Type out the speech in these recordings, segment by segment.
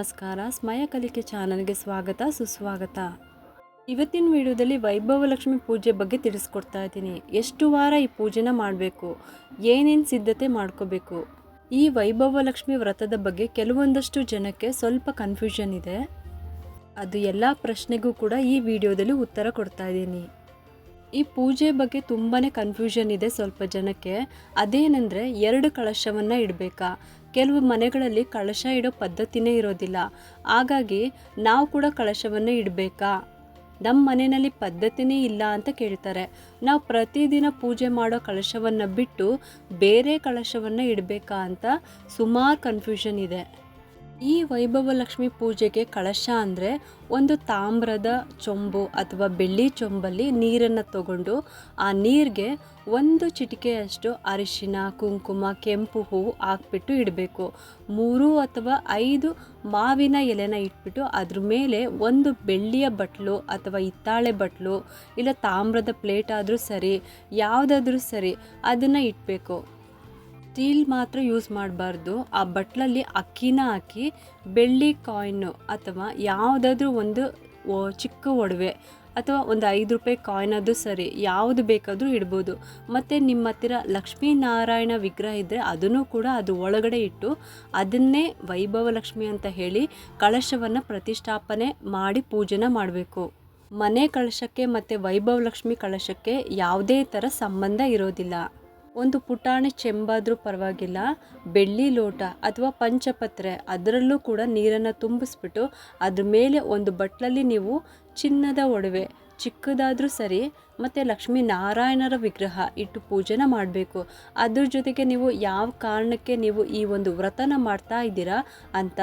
ನಮಸ್ಕಾರ, ಸ್ಮಯ ಕಲಿಕೆ ಚಾನಲ್ಗೆ ಸ್ವಾಗತ, ಸುಸ್ವಾಗತ. ಇವತ್ತಿನ ವಿಡಿಯೋದಲ್ಲಿ ವೈಭವ ಲಕ್ಷ್ಮಿ ಪೂಜೆ ಬಗ್ಗೆ ತಿಳಿಸ್ಕೊಡ್ತಾ ಇದ್ದೀನಿ. ಎಷ್ಟು ವಾರ ಈ ಪೂಜೆನ ಮಾಡಬೇಕು? ಏನೇನು ಸಿದ್ಧತೆ ಮಾಡ್ಕೋಬೇಕು? ಈ ವೈಭವ ಲಕ್ಷ್ಮಿ ವ್ರತದ ಬಗ್ಗೆ ಕೆಲವೊಂದಷ್ಟು ಜನಕ್ಕೆ ಸ್ವಲ್ಪ ಕನ್ಫ್ಯೂಷನ್ ಇದೆ. ಅದು ಎಲ್ಲ ಪ್ರಶ್ನೆಗೂ ಕೂಡ ಈ ವಿಡಿಯೋದಲ್ಲಿ ಉತ್ತರ ಕೊಡ್ತಾ ಇದ್ದೀನಿ. ಈ ಪೂಜೆ ಬಗ್ಗೆ ತುಂಬಾ ಕನ್ಫ್ಯೂಷನ್ ಇದೆ ಸ್ವಲ್ಪ ಜನಕ್ಕೆ. ಅದೇನೆಂದರೆ ಎರಡು ಕಳಶವನ್ನು ಇಡಬೇಕಾ? ಕೆಲವು ಮನೆಗಳಲ್ಲಿ ಕಳಶ ಇಡೋ ಪದ್ಧತಿನೇ ಇರೋದಿಲ್ಲ. ಹಾಗಾಗಿ ನಾವು ಕೂಡ ಕಳಶವನ್ನು ಇಡಬೇಕಾ? ನಮ್ಮ ಮನೆಯಲ್ಲಿ ಪದ್ಧತಿನೇ ಇಲ್ಲ ಅಂತ ಕೇಳ್ತಾರೆ. ನಾವು ಪ್ರತಿದಿನ ಪೂಜೆ ಮಾಡೋ ಕಳಶವನ್ನು ಬಿಟ್ಟು ಬೇರೆ ಕಳಶವನ್ನು ಇಡಬೇಕಾ ಅಂತ ಸುಮಾರು ಕನ್ಫ್ಯೂಷನ್ ಇದೆ. ಈ ವೈಭವ ಲಕ್ಷ್ಮಿ ಪೂಜೆಗೆ ಕಳಶ ಅಂದರೆ ಒಂದು ತಾಮ್ರದ ಚೊಂಬು ಅಥವಾ ಬೆಳ್ಳಿ ಚೊಂಬಲ್ಲಿ ನೀರನ್ನು ತಗೊಂಡು ಆ ನೀರಿಗೆ ಒಂದು ಚಿಟಿಕೆಯಷ್ಟು ಅರಿಶಿನ ಕುಂಕುಮ, ಕೆಂಪು ಹೂವು ಹಾಕ್ಬಿಟ್ಟು ಇಡಬೇಕು. ಮೂರು ಅಥವಾ ಐದು ಮಾವಿನ ಎಲೆನ ಇಟ್ಬಿಟ್ಟು ಅದ್ರ ಮೇಲೆ ಒಂದು ಬೆಳ್ಳಿಯ ಬಟ್ಲು ಅಥವಾ ಹಿತ್ತಾಳೆ ಬಟ್ಲು ಇಲ್ಲ ತಾಮ್ರದ ಪ್ಲೇಟ್ ಆದರೂ ಸರಿ, ಯಾವುದಾದ್ರೂ ಸರಿ ಅದನ್ನು ಇಡಬೇಕು ಸ್ಟೀಲ್ ಮಾತ್ರ ಯೂಸ್ ಮಾಡಬಾರ್ದು. ಆ ಬಟ್ಲಲ್ಲಿ ಅಕ್ಕಿನ ಹಾಕಿ ಬೆಳ್ಳಿ ಕಾಯಿನ್ನು ಅಥವಾ ಯಾವುದಾದ್ರೂ ಒಂದು ಚಿಕ್ಕ ಒಡವೆ ಅಥವಾ ಒಂದು ಐದು ರೂಪಾಯಿ ಕಾಯಿನ್ ಅದು ಸರಿ, ಯಾವುದು ಬೇಕಾದರೂ ಇಡ್ಬೋದು. ಮತ್ತು ನಿಮ್ಮ ಹತ್ತಿರ ಲಕ್ಷ್ಮೀನಾರಾಯಣ ವಿಗ್ರಹ ಇದ್ದರೆ ಅದನ್ನು ಕೂಡ ಅದು ಒಳಗಡೆ ಇಟ್ಟು ಅದನ್ನೇ ವೈಭವ ಲಕ್ಷ್ಮಿ ಅಂತ ಹೇಳಿ ಕಳಶವನ್ನು ಪ್ರತಿಷ್ಠಾಪನೆ ಮಾಡಿ ಪೂಜೆನ ಮಾಡಬೇಕು. ಮನೆ ಕಳಶಕ್ಕೆ ಮತ್ತು ವೈಭವ ಲಕ್ಷ್ಮಿ ಕಳಶಕ್ಕೆ ಯಾವುದೇ ಥರ ಸಂಬಂಧ ಇರೋದಿಲ್ಲ. ಒಂದು ಪುಟಾಣಿ ಚೆಂಬಾದರೂ ಪರವಾಗಿಲ್ಲ, ಬೆಳ್ಳಿ ಲೋಟ ಅಥವಾ ಪಂಚಪತ್ರೆ ಅದರಲ್ಲೂ ಕೂಡ ನೀರನ್ನು ತುಂಬಿಸ್ಬಿಟ್ಟು ಅದ್ರ ಮೇಲೆ ಒಂದು ಬಟ್ಲಲ್ಲಿ ನೀವು ಚಿನ್ನದ ಒಡವೆ, ಚಿಕ್ಕದಾದರೂ ಸರಿ ಮತ್ತು ಲಕ್ಷ್ಮೀ ನಾರಾಯಣರ ವಿಗ್ರಹ ಇಟ್ಟು ಪೂಜೆನ ಮಾಡಬೇಕು. ಅದ್ರ ಜೊತೆಗೆ ನೀವು ಯಾವ ಕಾರಣಕ್ಕೆ ನೀವು ಈ ಒಂದು ವ್ರತನ ಮಾಡ್ತಾ ಇದ್ದೀರಾ ಅಂತ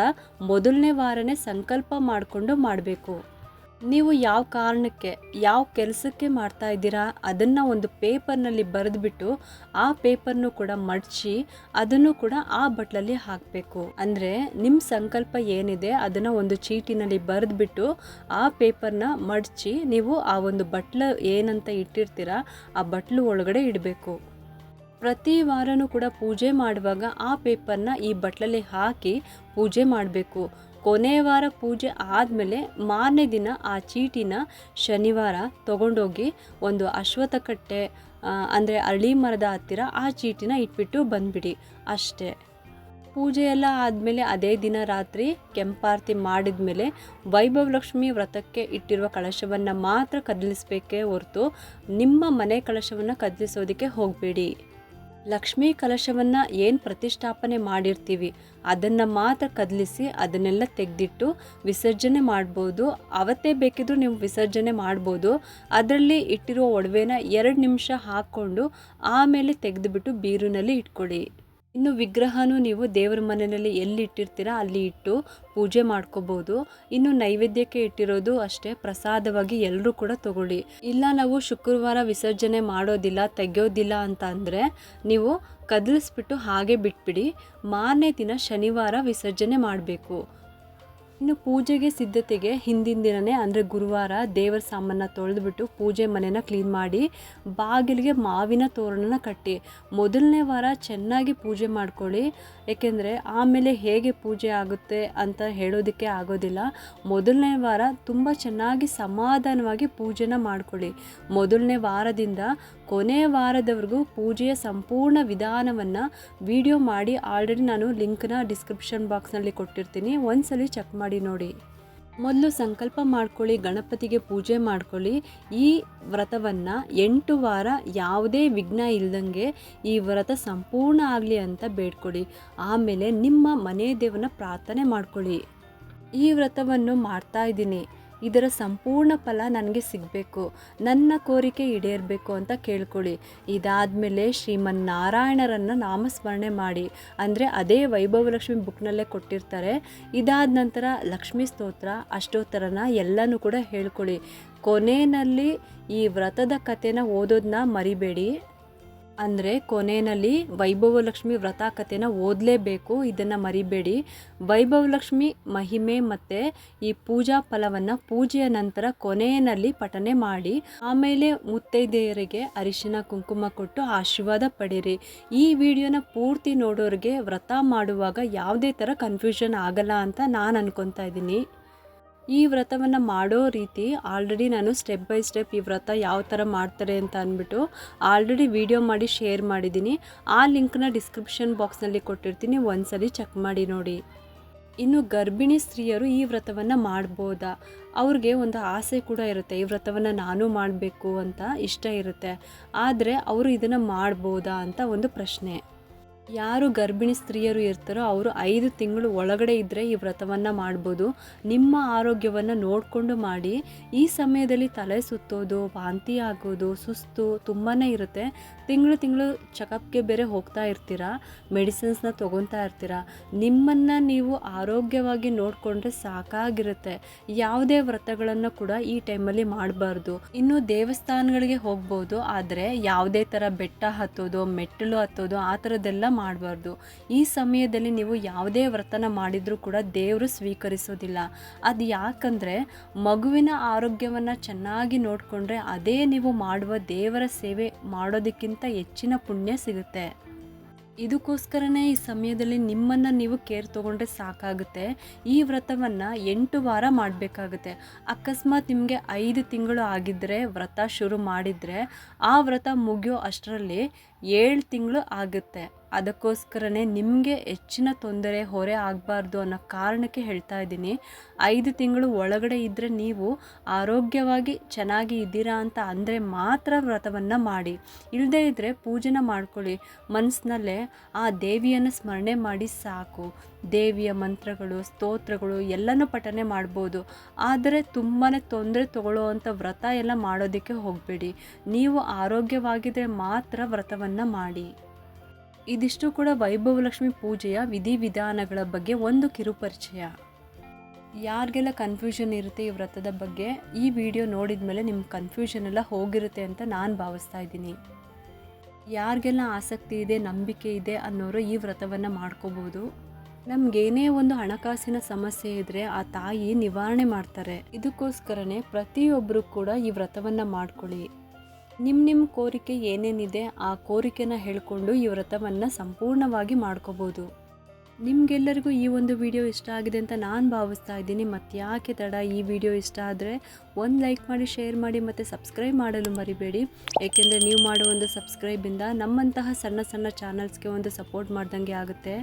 ಮೊದಲನೇ ವಾರನೇ ಸಂಕಲ್ಪ ಮಾಡಿಕೊಂಡು ಮಾಡಬೇಕು. ನೀವು ಯಾವ ಕಾರಣಕ್ಕೆ, ಯಾವ ಕೆಲಸಕ್ಕೆ ಮಾಡ್ತಾ ಇದ್ದೀರಾ ಅದನ್ನು ಒಂದು ಪೇಪರ್ನಲ್ಲಿ ಬರೆದ್ಬಿಟ್ಟು ಆ ಪೇಪರ್ನು ಕೂಡ ಮಡಚಿ ಅದನ್ನು ಕೂಡ ಆ ಬಟ್ಲಲ್ಲಿ ಹಾಕಬೇಕು. ಅಂದರೆ ನಿಮ್ಮ ಸಂಕಲ್ಪ ಏನಿದೆ ಅದನ್ನು ಒಂದು ಚೀಟಿನಲ್ಲಿ ಬರೆದುಬಿಟ್ಟು ಆ ಪೇಪರ್ನ ಮಡಚಿ ನೀವು ಆ ಒಂದು ಬಟ್ಲ ಏನಂತ ಇಟ್ಟಿರ್ತೀರಾ ಆ ಬಟ್ಲು ಒಳಗಡೆ ಇಡಬೇಕು. ಪ್ರತಿ ವಾರನೂ ಕೂಡ ಪೂಜೆ ಮಾಡುವಾಗ ಆ ಪೇಪರ್ನ ಈ ಬಟ್ಲಲ್ಲಿ ಹಾಕಿ ಪೂಜೆ ಮಾಡಬೇಕು. ಕೊನೆ ವಾರ ಪೂಜೆ ಆದಮೇಲೆ ಮಾರನೇ ದಿನ ಆ ಚೀಟಿನ ಶನಿವಾರ ತಗೊಂಡೋಗಿ ಒಂದು ಅಶ್ವತ್ಥಕಟ್ಟೆ ಅಂದರೆ ಅರಳಿ ಮರದ ಹತ್ತಿರ ಆ ಚೀಟಿನ ಇಟ್ಬಿಟ್ಟು ಬಂದ್ಬಿಡಿ ಅಷ್ಟೇ. ಪೂಜೆ ಎಲ್ಲ ಆದಮೇಲೆ ಅದೇ ದಿನ ರಾತ್ರಿ ಕೆಂಪಾರತಿ ಮಾಡಿದ ಮೇಲೆ ವೈಭವ ಲಕ್ಷ್ಮಿ ವ್ರತಕ್ಕೆ ಇಟ್ಟಿರುವ ಕಳಶವನ್ನು ಮಾತ್ರ ಕದಲಿಸಬೇಕೇ ಹೊರತು ನಿಮ್ಮ ಮನೆ ಕಳಶವನ್ನು ಕದಲಿಸೋದಕ್ಕೆ ಹೋಗಬೇಡಿ. ಲಕ್ಷ್ಮೀ ಕಲಶವನ್ನು ಏನು ಪ್ರತಿಷ್ಠಾಪನೆ ಮಾಡಿರ್ತೀವಿ, ಅದನ್ನು ಮಾತ್ರ ಕದಲಿಸಿ ಅದನ್ನೆಲ್ಲ ತೆಗೆದಿಟ್ಟು ವಿಸರ್ಜನೆ ಮಾಡ್ಬೋದು. ಅವತ್ತೇ ಬೇಕಿದ್ರೂ ನೀವು ವಿಸರ್ಜನೆ ಮಾಡ್ಬೋದು. ಅದರಲ್ಲಿ ಇಟ್ಟಿರೋ ಒಡವೆನ ಎರಡು ನಿಮಿಷ ಹಾಕ್ಕೊಂಡು ಆಮೇಲೆ ತೆಗೆದುಬಿಟ್ಟು ಬೀರಿನಲ್ಲಿ ಇಟ್ಕೊಳ್ಳಿ ಇನ್ನು ವಿಗ್ರಹನೂ ನೀವು ದೇವರ ಮನೆಯಲ್ಲಿ ಎಲ್ಲಿ ಇಟ್ಟಿರ್ತೀರಾ ಅಲ್ಲಿ ಇಟ್ಟು ಪೂಜೆ ಮಾಡ್ಕೋಬೋದು. ಇನ್ನು ನೈವೇದ್ಯಕ್ಕೆ ಇಟ್ಟಿರೋದು ಅಷ್ಟೇ, ಪ್ರಸಾದವಾಗಿ ಎಲ್ಲರೂ ಕೂಡ ತಗೊಳ್ಳಿ. ಇಲ್ಲ ನಾವು ಶುಕ್ರವಾರ ವಿಸರ್ಜನೆ ಮಾಡೋದಿಲ್ಲ, ತೆಗೆಯೋದಿಲ್ಲ ಅಂತ ಅಂದರೆ ನೀವು ಕದಲಿಸ್ಬಿಟ್ಟು ಹಾಗೆ ಬಿಟ್ಬಿಡಿ. ಮಾರನೇ ದಿನ ಶನಿವಾರ ವಿಸರ್ಜನೆ ಮಾಡಬೇಕು. ಇನ್ನು ಪೂಜೆಗೆ ಸಿದ್ಧತೆಗೆ ಹಿಂದಿನ ದಿನವೇ ಅಂದರೆ ಗುರುವಾರ ದೇವರ ಸಾಮಾನ ತೊಳೆದುಬಿಟ್ಟು ಪೂಜೆ ಮನೆನ ಕ್ಲೀನ್ ಮಾಡಿ ಬಾಗಿಲಿಗೆ ಮಾವಿನ ತೋರಣನ ಕಟ್ಟಿ. ಮೊದಲನೇ ವಾರ ಚೆನ್ನಾಗಿ ಪೂಜೆ ಮಾಡ್ಕೊಳ್ಳಿ. ಏಕೆಂದರೆ ಆಮೇಲೆ ಹೇಗೆ ಪೂಜೆ ಆಗುತ್ತೆ ಅಂತ ಹೇಳೋದಕ್ಕೆ ಆಗೋದಿಲ್ಲ. ಮೊದಲನೇ ವಾರ ತುಂಬ ಚೆನ್ನಾಗಿ ಸಮಾಧಾನವಾಗಿ ಪೂಜೆನ ಮಾಡ್ಕೊಳ್ಳಿ. ಮೊದಲನೇ ವಾರದಿಂದ ಕೊನೆಯ ವಾರದವರೆಗೂ ಪೂಜೆಯ ಸಂಪೂರ್ಣ ವಿಧಾನವನ್ನು ವಿಡಿಯೋ ಮಾಡಿ ಆಲ್ರೆಡಿ ನಾನು ಲಿಂಕ್ನ ಡಿಸ್ಕ್ರಿಪ್ಷನ್ ಬಾಕ್ಸ್ನಲ್ಲಿ ಕೊಟ್ಟಿರ್ತೀನಿ. ಒಂದ್ಸಲಿ ಚೆಕ್ ಮಾಡಿ ನೋಡಿ. ಮೊದಲು ಸಂಕಲ್ಪ ಮಾಡ್ಕೊಳ್ಳಿ, ಗಣಪತಿಗೆ ಪೂಜೆ ಮಾಡ್ಕೊಳ್ಳಿ. ಈ ವ್ರತವನ್ನು ಎಂಟು ವಾರ ಯಾವುದೇ ವಿಘ್ನ ಇಲ್ದಂಗೆ ಈ ವ್ರತ ಸಂಪೂರ್ಣ ಆಗಲಿ ಅಂತ ಬೇಡ್ಕೊಳ್ಳಿ ಆಮೇಲೆ ನಿಮ್ಮ ಮನೆ ದೇವನ ಪ್ರಾರ್ಥನೆ ಮಾಡ್ಕೊಳ್ಳಿ. ಈ ವ್ರತವನ್ನು ಮಾಡ್ತಾ ಇದ್ದೀನಿ. ಇದರ ಸಂಪೂರ್ಣ ಫಲ ನನಗೆ ಸಿಗಬೇಕು. ನನ್ನ ಕೋರಿಕೆ ಈಡೇರಬೇಕು ಅಂತ ಕೇಳ್ಕೊಳ್ಳಿ. ಇದಾದಮೇಲೆ ಶ್ರೀಮನ್ನಾರಾಯಣರನ್ನು ನಾಮಸ್ಮರಣೆ ಮಾಡಿ. ಅಂದರೆ ಅದೇ ವೈಭವಲಕ್ಷ್ಮಿ ಬುಕ್ನಲ್ಲೇ ಕೊಟ್ಟಿರ್ತಾರೆ. ಇದಾದ ನಂತರ ಲಕ್ಷ್ಮೀ ಸ್ತೋತ್ರ, ಅಷ್ಟೋತ್ತರನ ಎಲ್ಲನೂ ಕೂಡ ಹೇಳ್ಕೊಳ್ಳಿ. ಕೊನೆಯಲ್ಲಿ ಈ ವ್ರತದ ಕಥೆನ ಓದೋದನ್ನ ಮರಿಬೇಡಿ. ಅಂದರೆ ಕೊನೆಯಲ್ಲಿ ವೈಭವಲಕ್ಷ್ಮಿ ವ್ರತ ಕಥೆನ ಓದಲೇಬೇಕು, ಇದನ್ನು ಮರಿಬೇಡಿ. ವೈಭವಲಕ್ಷ್ಮಿ ಮಹಿಮೆ ಮತ್ತು ಈ ಪೂಜಾ ಫಲವನ್ನು ಪೂಜೆಯ ನಂತರ ಕೊನೆಯಲ್ಲಿ ಪಠನೆ ಮಾಡಿ, ಆಮೇಲೆ ಮುತ್ತೈದೆಯರಿಗೆ ಅರಿಶಿನ ಕುಂಕುಮ ಕೊಟ್ಟು ಆಶೀರ್ವಾದ ಪಡೀರಿ. ಈ ವಿಡಿಯೋನ ಪೂರ್ತಿ ನೋಡೋರಿಗೆ ವ್ರತ ಮಾಡುವಾಗ ಯಾವುದೇ ಥರ ಕನ್ಫ್ಯೂಷನ್ ಆಗಲ್ಲ ಅಂತ ನಾನು ಅನ್ಕೊತಾ ಇದ್ದೀನಿ. ಈ ವ್ರತವನ್ನು ಮಾಡೋ ರೀತಿ ಆಲ್ರೆಡಿ ನಾನು ಸ್ಟೆಪ್ ಬೈ ಸ್ಟೆಪ್ ಈ ವ್ರತ ಯಾವ ಥರ ಮಾಡ್ತಾರೆ ಅಂತ ಅಂದ್ಬಿಟ್ಟು ಆಲ್ರೆಡಿ ವಿಡಿಯೋ ಮಾಡಿ ಶೇರ್ ಮಾಡಿದ್ದೀನಿ. ಆ ಲಿಂಕ್ನ ಡಿಸ್ಕ್ರಿಪ್ಷನ್ ಬಾಕ್ಸ್ನಲ್ಲಿ ಕೊಟ್ಟಿರ್ತೀನಿ. ಒಂದ್ಸಲಿ ಚೆಕ್ ಮಾಡಿ ನೋಡಿ. ಇನ್ನು ಗರ್ಭಿಣಿ ಸ್ತ್ರೀಯರು ಈ ವ್ರತವನ್ನು ಮಾಡ್ಬೋದಾ? ಅವ್ರಿಗೆ ಒಂದು ಆಸೆ ಕೂಡ ಇರುತ್ತೆ. ಈ ವ್ರತವನ್ನು ನಾನು ಮಾಡಬೇಕು ಅಂತ ಇಷ್ಟ ಇರುತ್ತೆ. ಆದರೆ ಅವರು ಇದನ್ನು ಮಾಡ್ಬೋದಾ ಅಂತ ಒಂದು ಪ್ರಶ್ನೆ. ಯಾರು ಗರ್ಭಿಣಿ ಸ್ತ್ರೀಯರು ಇರ್ತಾರೋ ಅವರು ಐದು ತಿಂಗಳು ಒಳಗಡೆ ಇದ್ದರೆ ಈ ವ್ರತವನ್ನು ಮಾಡ್ಬೋದು. ನಿಮ್ಮ ಆರೋಗ್ಯವನ್ನು ನೋಡಿಕೊಂಡು ಮಾಡಿ. ಈ ಸಮಯದಲ್ಲಿ ತಲೆ ಸುತ್ತೋದು, ವಾಂತಿ ಆಗೋದು, ಸುಸ್ತು ತುಂಬಾ ಇರುತ್ತೆ. ತಿಂಗಳು ತಿಂಗಳು ಚೆಕಪ್ಗೆ ಬೇರೆ ಹೋಗ್ತಾ ಇರ್ತೀರಾ? ಮೆಡಿಸಿನ್ಸ್ನ ತೊಗೊತಾ ಇರ್ತೀರಾ? ನಿಮ್ಮನ್ನು ನೀವು ಆರೋಗ್ಯವಾಗಿ ನೋಡಿಕೊಂಡ್ರೆ ಸಾಕಾಗಿರುತ್ತೆ. ಯಾವುದೇ ವ್ರತಗಳನ್ನು ಕೂಡ ಈ ಟೈಮಲ್ಲಿ ಮಾಡಬಾರ್ದು. ಇನ್ನು ದೇವಸ್ಥಾನಗಳಿಗೆ ಹೋಗ್ಬೋದು. ಆದರೆ ಯಾವುದೇ ಥರ ಬೆಟ್ಟ ಹತ್ತೋದು, ಮೆಟ್ಟಲು ಹತ್ತೋದು, ಆ ಥರದ್ದೆಲ್ಲ ಮಾಡಬಾರ್ದು. ಈ ಸಮಯದಲ್ಲಿ ನೀವು ಯಾವುದೇ ವ್ರತನ ಮಾಡಿದರೂ ಕೂಡ ದೇವರು ಸ್ವೀಕರಿಸೋದಿಲ್ಲ. ಅದು ಯಾಕಂದರೆ ಮಗುವಿನ ಆರೋಗ್ಯವನ್ನು ಚೆನ್ನಾಗಿ ನೋಡಿಕೊಂಡ್ರೆ ಅದೇ ನೀವು ಮಾಡುವ ದೇವರ ಸೇವೆ ಮಾಡೋದಕ್ಕಿಂತ ಹೆಚ್ಚಿನ ಪುಣ್ಯ ಸಿಗುತ್ತೆ. ಇದಕ್ಕೋಸ್ಕರನೇ ಈ ಸಮಯದಲ್ಲಿ ನಿಮ್ಮನ್ನು ನೀವು ಕೇರ್ ತೊಗೊಂಡ್ರೆ ಸಾಕಾಗುತ್ತೆ. ಈ ವ್ರತವನ್ನು ಎಂಟು ವಾರ ಮಾಡಬೇಕಾಗುತ್ತೆ. ಅಕಸ್ಮಾತ್ ನಿಮಗೆ ಐದು ತಿಂಗಳು ಆಗಿದ್ದರೆ ವ್ರತ ಶುರು ಮಾಡಿದರೆ ಆ ವ್ರತ ಮುಗಿಯೋ ಅಷ್ಟರಲ್ಲಿ ಏಳು ತಿಂಗಳು ಆಗುತ್ತೆ. ಅದಕ್ಕೋಸ್ಕರನೇ ನಿಮಗೆ ಹೆಚ್ಚಿನ ತೊಂದರೆ ಹೊರೆ ಆಗಬಾರ್ದು ಅನ್ನೋ ಕಾರಣಕ್ಕೆ ಹೇಳ್ತಾ ಇದ್ದೀನಿ. ಐದು ತಿಂಗಳು ಒಳಗಡೆ ಇದ್ದರೆ ನೀವು ಆರೋಗ್ಯವಾಗಿ ಚೆನ್ನಾಗಿ ಇದ್ದೀರಾ ಅಂತ ಅಂದರೆ ಮಾತ್ರ ವ್ರತವನ್ನು ಮಾಡಿ. ಇಲ್ಲದೇ ಇದ್ದರೆ ಪೂಜೆನ ಮಾಡ್ಕೊಳ್ಳಿ. ಮನಸ್ಸಿನಲ್ಲೇ ಆ ದೇವಿಯನ್ನು ಸ್ಮರಣೆ ಮಾಡಿ ಸಾಕು. ದೇವಿಯ ಮಂತ್ರಗಳು, ಸ್ತೋತ್ರಗಳು ಎಲ್ಲನೂ ಪಠನೆ ಮಾಡ್ಬೋದು. ಆದರೆ ತುಂಬಾ ತೊಂದರೆ ತಗೊಳ್ಳೋವಂಥ ವ್ರತ ಎಲ್ಲ ಮಾಡೋದಕ್ಕೆ ಹೋಗಬೇಡಿ. ನೀವು ಆರೋಗ್ಯವಾಗಿದ್ದರೆ ಮಾತ್ರ ವ್ರತವನ್ನು ಮಾಡಿ. ಇದಿಷ್ಟು ಕೂಡ ವೈಭವಲಕ್ಷ್ಮಿ ಪೂಜೆಯ ವಿಧಿವಿಧಾನಗಳ ಬಗ್ಗೆ ಒಂದು ಕಿರುಪರಿಚಯ. ಯಾರಿಗೆಲ್ಲ ಕನ್ಫ್ಯೂಷನ್ ಇರುತ್ತೆ ಈ ವ್ರತದ ಬಗ್ಗೆ, ಈ ವಿಡಿಯೋ ನೋಡಿದ ಮೇಲೆ ನಿಮ್ಮ ಕನ್ಫ್ಯೂಷನ್ ಎಲ್ಲ ಹೋಗಿರುತ್ತೆ ಅಂತ ನಾನು ಭಾವಿಸ್ತಾ ಇದ್ದೀನಿ. ಯಾರಿಗೆಲ್ಲ ಆಸಕ್ತಿ ಇದೆ, ನಂಬಿಕೆ ಇದೆ ಅನ್ನೋರು ಈ ವ್ರತವನ್ನು ಮಾಡ್ಕೋಬೋದು. ನಮಗೇನೇ ಒಂದು ಹಣಕಾಸಿನ ಸಮಸ್ಯೆ ಇದ್ರೆ ಆ ತಾಯಿ ನಿವಾರಣೆ ಮಾಡ್ತಾರೆ. ಇದಕ್ಕೋಸ್ಕರನೇ ಪ್ರತಿಯೊಬ್ಬರು ಕೂಡ ಈ ವ್ರತವನ್ನು ಮಾಡ್ಕೊಳ್ಳಿ. ನಿಮ್ಮ ನಿಮ್ಮ ಕೋರಿಕೆ ಏನೇನಿದೆ ಆ ಕೋರಿಕೆನ ಹೇಳಿಕೊಂಡು ಈ ವ್ರತವನ್ನು ಸಂಪೂರ್ಣವಾಗಿ ಮಾಡ್ಕೋಬೋದು. ನಿಮಗೆಲ್ಲರಿಗೂ ಈ ಒಂದು ವಿಡಿಯೋ ಇಷ್ಟ ಆಗಿದೆ ಅಂತ ನಾನು ಭಾವಿಸ್ತಾ ಇದ್ದೀನಿ. ಮತ್ತು ಯಾಕೆ ತಡ, ಈ ವಿಡಿಯೋ ಇಷ್ಟ ಆದರೆ ಒಂದು ಲೈಕ್ ಮಾಡಿ, ಶೇರ್ ಮಾಡಿ ಮತ್ತು ಸಬ್ಸ್ಕ್ರೈಬ್ ಮಾಡಲು ಮರಿಬೇಡಿ. ಏಕೆಂದರೆ ನೀವು ಮಾಡೋ ಒಂದು ಸಬ್ಸ್ಕ್ರೈಬಿಂದ ನಮ್ಮಂತಹ ಸಣ್ಣ ಸಣ್ಣ ಚಾನಲ್ಸ್ಗೆ ಒಂದು ಸಪೋರ್ಟ್ ಮಾಡ್ದಂಗೆ ಆಗುತ್ತೆ.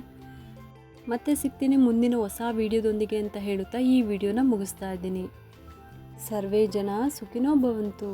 ಮತ್ತೆ ಸಿಗ್ತೀನಿ ಮುಂದಿನ ಹೊಸ ವಿಡಿಯೋದೊಂದಿಗೆ ಅಂತ ಹೇಳುತ್ತಾ ಈ ವಿಡಿಯೋನ ಮುಗಿಸ್ತಾ ಇದ್ದೀನಿ. ಸರ್ವೇ ಜನ ಸುಖಿನೋ ಭವಂತು.